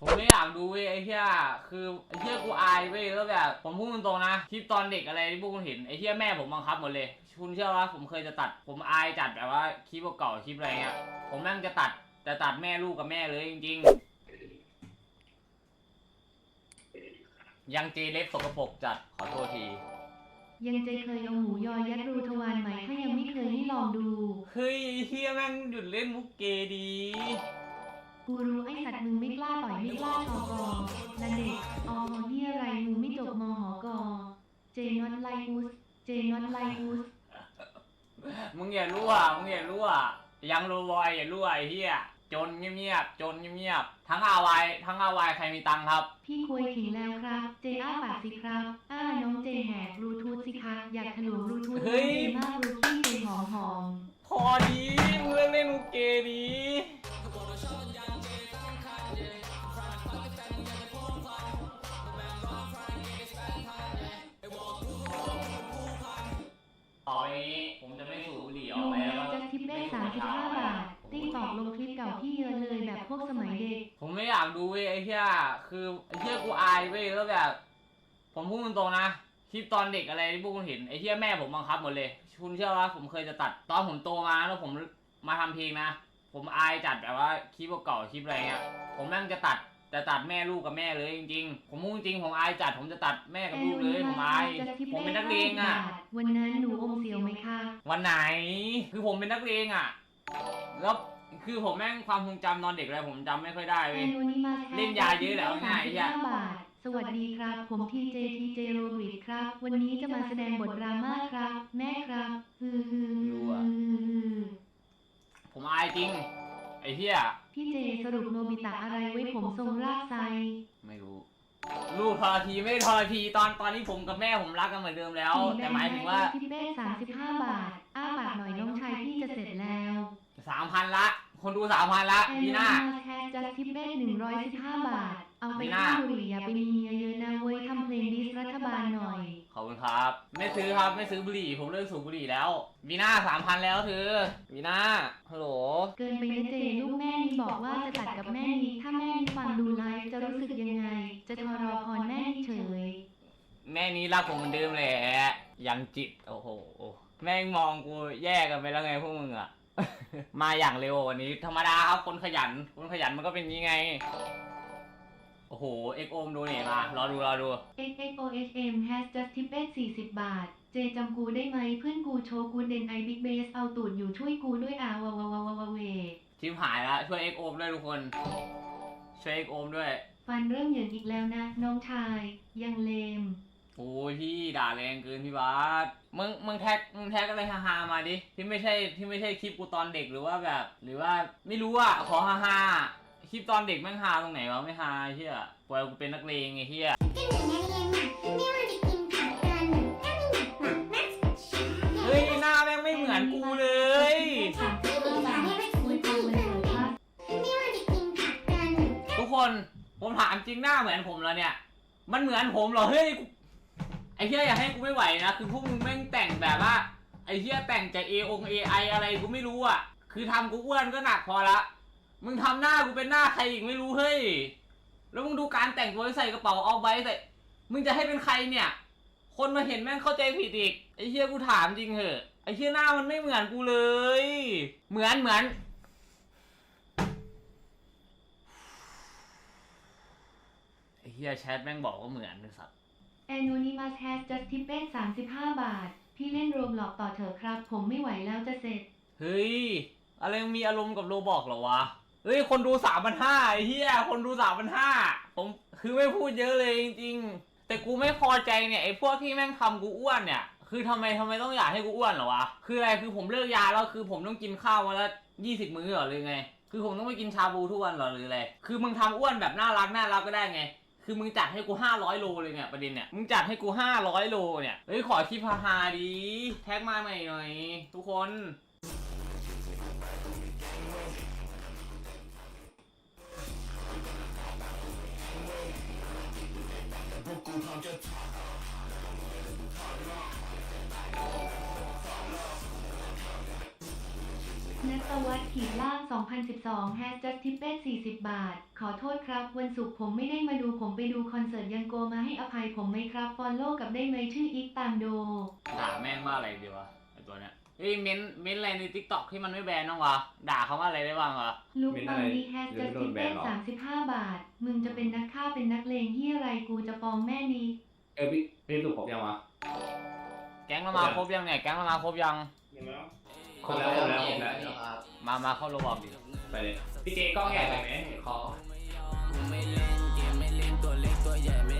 ผมไม่อยากดูเว้ยไอ้เหี้ยคือไอ้เหี้ยกูอายเว้ยแล้วแบบผมพูดตรงๆนะคลิปตอนเด็กอะไรที่พวกคุณเห็นไอ้เหี้ยแม่ผมบังคับหมดเลย คุณเชื่อว่าผมเคยจะตัด ผมอายจัดแบบว่าคลิปเก่าๆคลิปอะไรเงี้ยผมแม่งจะตัดจะตัดแม่ลูกกับแม่เลยจริงๆ ยังเจเล็บสกปรกจัดขอโทษที ยังเจเคยเอาหมูยอยัดรูทวารไหมถ้ายังไม่เคยให้ลองดูเฮ้ยไอ้เฮียแม่งหยุดเล่นมุกเกดี กูรู้ไอสัตว์มึงไม่กล้าต่อยไม่กล้าชอกอและเด็กออเฮียอะไรมึงไม่จบมหกเจนอตไลอุสเจนอตไลอุสมึงอย่ารั่วมึงอย่ารั่วยังโรบอยอย่ารั่วไอ้เฮียจนเงียบๆจนเงียบๆทั้งอาวายทั้งอาวายใครมีตังค์ครับ พี่คุยขิงแล้วครับ เจอ้าปากสิครับ อ้าน้องเจแหกบลูทูธสิคะอยากถลุงบลูทูธเฮ้ยมากลูทู กสมัยเด็ก ผมไม่อยากดูเว้ยไอ้เหี้ยคือไอ้เหี้ยกูอายเว้ยแล้วแบบ ผมพูดตรงๆนะคลิปตอนเด็กอะไรที่พวกคุณเห็นไอ้เหี้ยแม่ผมบังคับหมดเลย คุณเชื่อว่าผมเคยจะตัด ตอนผมโตมาแล้วผมมาทำเพลงนะ ผมอายจัดแบบว่าคลิปเก่าๆคลิปอะไรเงี้ยผมแม่งจะตัดจะตัดแม่ลูกกับแม่เลยจริงๆ ผมพูดจริงๆผมอายจัดผมจะตัดแม่กับลูกเลยผมอาย ผมเป็นนักเลงอะ วันนั้นหนูอมเสียวไหมคะ วันไหน คือผมเป็นนักเลงอะ แล้ว คือผมแม่งความทรงจำตอนเด็กอะไรผมจำไม่ค่อยได้แอเว้ยนโนนิมัสเล่นยาเยอะแล้วง่ายสามสิบอะห้าบาท สวัสดีครับ ผมทีเจทีเจโรบิทครับ วันนี้จะมาแสดงบทดราม่าครับ แม่ครับฮือฮือฮือฮือผมอายจริง ไอ้เหี้ยพี่เจสรุปโนบิตะอะไรไว้ผมทรงรากไซ ไม่รู้ ลูกทรทีไม่ทรทีตอนตอนนี้ผมกับแม่ผมรักกันเหมือนเดิมแล้ว แต่หมายถึงว่าทิปเป้สามสิบห้าบาท อ้าปากหน่อยน้องชายพี่จะเสร็จแล้ว สามพันละ คนดูสามพันละแอนพี่โนหน้านิมัสแคสจัสทิปเป้หนึ่งร้อยสิบห้าบาท เอาไปมีหน้าข้าวบุหรี่อย่าไปมีเมียเยอะนะเว้ยทำเพลงดิสรัฐบาลหน่อย ขอบคุณครับ ไม่ซื้อครับไม่ซื้อบุหรี่ ผมเลิกสูบบุหรี่แล้ววีน่าสามพันแล้วเธอวีน่าฮัลโหล เกินไปนะเจลูกแม่นี่บอกว่าจะตัดกับแม่นี้ถ้าแม่นี่ฟังดูไลฟ์จะรู้สึกยังไง จะทรพรแม่นี่เฉย แม่นี้รักผมเหมือนเดิมแหละยังจิตโอ้โห แม่งมองกูแย่กันไปแล้วไงพวกมึงอะ มาอย่างเร็ววันนี้ ธรรมดาครับคนขยัน คนขยันมันก็เป็นอย่างงี้ไง โอ้โห เอ็กโอมดูนี่มารอดูรอดู XXOHM has just tipped 40 บาท เจจำกูได้ไหมเพื่อนกูโชว์กูเด่นไอบิ๊กเบสเอาตูดอยู่ช่วยกูด้วยอาวาวาวาวาวาเวชิมหายแล้วช่วยเอ็กโอมด้วยทุกคน ช่วยเอ็กโอมด้วย ฟันเริ่มเหยินอีกแล้วนะ น้องชาย ยังเลม โอ้ยพี่ด่าแรงเกินพี่บาสมึงมึงแท็กมึงแท็กอะไรฮาๆมาดิที่ไม่ใช่ที่ไม่ใช่คลิปกูตอนเด็กหรือว่าแบบ หรือว่าไม่รู้อะขอฮาๆคลิปตอนเด็กแม่งฮาตรงไหนวะไม่ฮาเฮียปล่อยกูเป็นนักเลงไอ้เฮียเฮ้ยหน้าแม่งไม่เหมือนกูเลยทุกคนผมถามจริงหน้าเหมือนผมแล้วเนี่ย มันเหมือนผมเหรอเฮ้ย ไอ้เฮียอย่าให้กูไม่ไหวนะ คือพวกมึงแม่งแต่งแบบว่า ไอ้เฮียแต่งจากเอองเอไออะไรกูไม่รู้อะ คือทำกูอ้วนก็หนักพอละ มึงทำหน้ากูเป็นหน้าใครอีกไม่รู้เฮ้ย แล้วมึงดูการแต่งตัวใส่กระเป๋าเอาไว้ใส่ มึงจะให้เป็นใครเนี่ย คนมาเห็นแม่งเข้าใจผิดอีก ไอ้เฮียกูถามจริงเหอะ ไอ้เฮียหน้ามันไม่เหมือนกูเลย เหมือนเหมือน ไอ้เฮียแชทแม่งบอกว่าเหมือนเลยสัตว์ Anonymous has just tipped 35บาท พี่เล่นโรมหลอกต่อเถอะครับ ผมไม่ไหวแล้วจะเสร็จ เฮ้ย อะไรมึงมีอารมณ์กับโรบอกเหรอวะ เฮ้ย คนดูสามพันห้าไอ้เหี้ย คนดูสามพันห้าผมคือไม่พูดเยอะเลยจริงๆ แต่กูไม่พอใจเนี่ยไอ้พวกที่แม่งทำกูอ้วนเนี่ย คือทำไมทำไมต้องอยากให้กูอ้วนเหรอวะ คืออะไร คือผมเลิกยาแล้ว คือผมต้องกินข้าววันละยี่สิบมื้อเหรอหรือไง คือผมต้องไปกินชาบูทุกวันเหรอหรืออะไร คือมึงทำอ้วนแบบน่ารักน่ารักก็ได้ไง คือมึงจัดให้กูห้าร้อยโลเลยเนี่ยประเด็นเนี่ยมึงจัดให้กูห้าร้อยโลเนี่ยเฮ้ยขอคลิปฮาๆดี แท็กมาใหม่หน่อย ทุกคนณ นัสวัสดิ์ขีดล่าง 2012 แฮชจัสทิปเป้40 บาท ขอโทษครับ วันศุกร์ผมไม่ได้มาดูผมไปดูคอนเสิร์ตยังโกมาให้อภัยผมไหมครับฟอลโล่กับได้ไหมชื่ออีกตามโดด่าแม่งว่าอะไรดีวะไอตัวเนี้ยเฮ้ยเม้นเม้นอะไรในทิกตอกที่มันไม่แบนบ้างวะด่าเขาว่าอะไรได้บ้างวะลูกเป็นบาอะไรงดีแฮชเดี๋จัยวสโดตินแบเป้นเหรอสามสิบห้าบาท มึงจะเป็นนักฆ่าเป็นนักเลงที่อะไรกูจะฟ้องแม่นี้เออพี่พี่สุกผมยังวะแก๊งเรามาครบยังเนี่ยแก๊งเรามาครบยัง ครบแล้วครบแล้วครบแล้ว มา มาเข้าโรบอกดิไปเลยพี่เจกล้องใหญ่ไปไหมขอ ไม่เล่นเกมไม่เล่นตัวเล็กตัวใหญ่ไม่